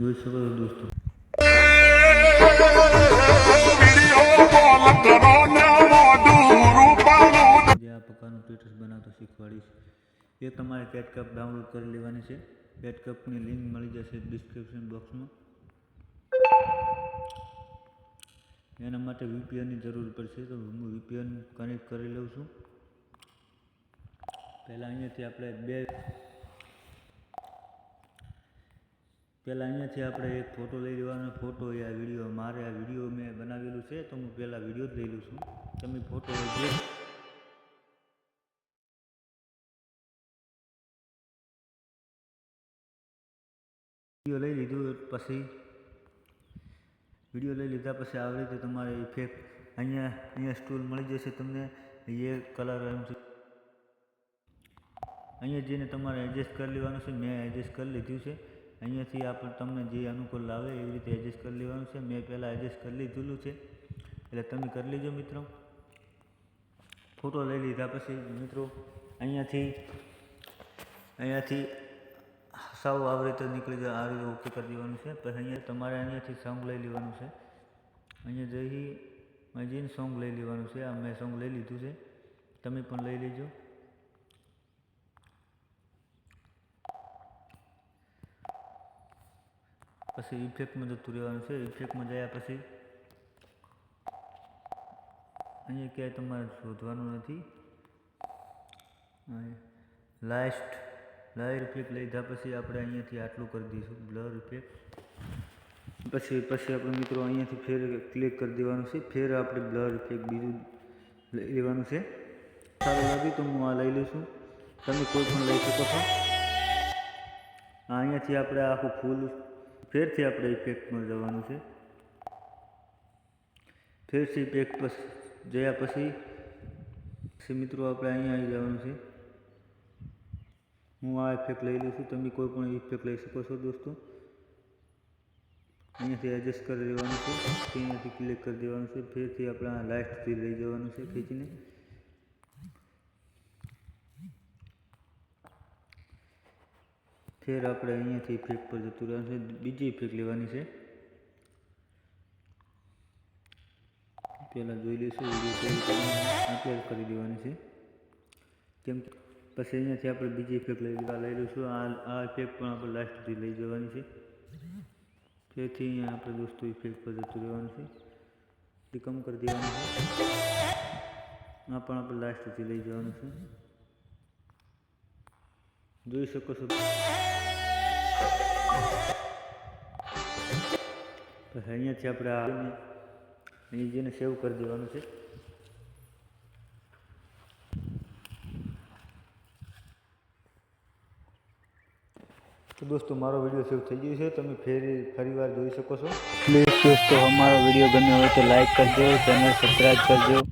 જોઈ શકો છો દોસ્તો. જે આ પ્રકારનું સ્ટેટસ બનાવતો શીખવાડીશ, એ તમારે કેટકપ ડાઉનલોડ કરી લેવાની છે. કેટકપની લિંક મળી જશે ડિસ્ક્રિપ્શન બોક્સમાં એના માટે વીપીએનની જરૂર પડશે, તો હું વીપીએન કનેક્ટ કરી લઉં છું. પહેલાં અહીંયાથી આપણે બે પહેલાં અહીંયાથી આપણે એક ફોટો લઈ લેવાનો ફોટો આ વીડિયો મારે આ વીડિયો મેં બનાવેલું છે, તો હું પહેલાં વીડિયો જ લઈ લઉં છું. તમે ફોટો જે વીડિયો લઈ લીધું પછી વીડિયો લઈ લીધા પછી આવી રીતે તમારે ઇફેક્ટ અહીંયા અહીંયા સ્ટૂલ મળી જશે તમને. એ કલર એમ છે. અહીંયા જઈને તમારે એડજસ્ટ કરી લેવાનું છે, મેં એડજસ્ટ કરી લીધું છે. અહીંયાથી આપણે તમને જે અનુકૂળ લાવે એવી રીતે એડજસ્ટ કરી લેવાનું છે. મેં પહેલાં એડજસ્ટ કરી લીધેલું છે. એટલે તમે કરી લેજો મિત્રો. ફોટો લઈ લીધા પછી મિત્રો, અહીંયાથી અહીંયાથી સાવ આવી રીતે નીકળી જાય આ રીતે ઓકે કરી દેવાનું છે. પછી અહીંયા તમારે અહીંયાથી સોંગ લઈ લેવાનું છે. અહીંયા જઈ મેં જઈને સોંગ લઈ લેવાનું છે. આ મેં સોંગ લઈ લીધું છે. તમે પણ લઈ લેજો. પછી ઇફેક્ટમાં જતું રહેવાનું છે. ઇફેક્ટમાં ગયા પછી અહીંયા ક્યાંય તમારે શોધવાનું નથી. લાસ્ટ બ્લર ઇફેક્ટ લીધા પછી આપણે અહીંયાથી આટલું કરી દઈશું. બ્લર ઇફેક્ટ પછી પછી આપણે મિત્રો અહીંયાથી ફેર ક્લિક કરી દેવાનું છે. ફેર આપણે બ્લર ઇફેક્ટ બીજું લઈ લેવાનું છે. સારું લાગ્યું તો હું આ લઈ લઈશું તમે કોઈ પણ લઈ શકો છો. અહીંયાથી આપણે આખું ફૂલ ફેરથી આપણે ઇફેક્ટમાં જવાનું છે. ફેરથી ઇફેક્ટ પછી જયા પછી મિત્રો આપણે અહીંયા આવી જવાનું છે. હું આ ઇફેક્ટ લઈ લઉં છું, તમે કોઈ પણ ઇફેક્ટ લઈ શકો છો દોસ્તો. અહીંયાથી એડજસ્ટ કરી દેવાનું છે, અહીંયાથી ક્લિક કરી દેવાનું છે, ફેરથી આપણે આ લાસ્ટથી લઈ જવાનું છે ખેંચીને. ફેર આપણે અહીંયાથી ફેક પર જતું રહેવાનું છે. બીજી ફેક લેવાની છે. પહેલાં જોઈ લઈશું અપલોડ કરી દેવાની છે. કેમ કે પછી અહીંયાથી આપણે બીજી ફેક લઈ લઈ લઈશું. આ આ ફેક પણ આપણે લાસ્ટ સુધી લઈ જવાની છે. તેથી અહીંયા આપણે દોસ્તો એ ફેક પર જતું રહેવાનું છે. એ કમ કરી દેવાનું છે. આ પણ આપણે લાસ્ટ સુધી લઈ જવાનું છે. જોઈ શકો છો. પછી અહીંયાથી આપણે આવીને અહીં જેને સેવ કરી દેવાનું છે. તો દોસ્તો, મારો વીડિયો સેવ થઈ ગયો છે. તમે ફેરી, ફરીવાર જોઈ શકો છો. પ્લીઝ દોસ્તો, અમારો વીડિયો ગમ્યો હોય તો લાઈક કરજો ચેનલ સબસ્ક્રાઈબ કરજો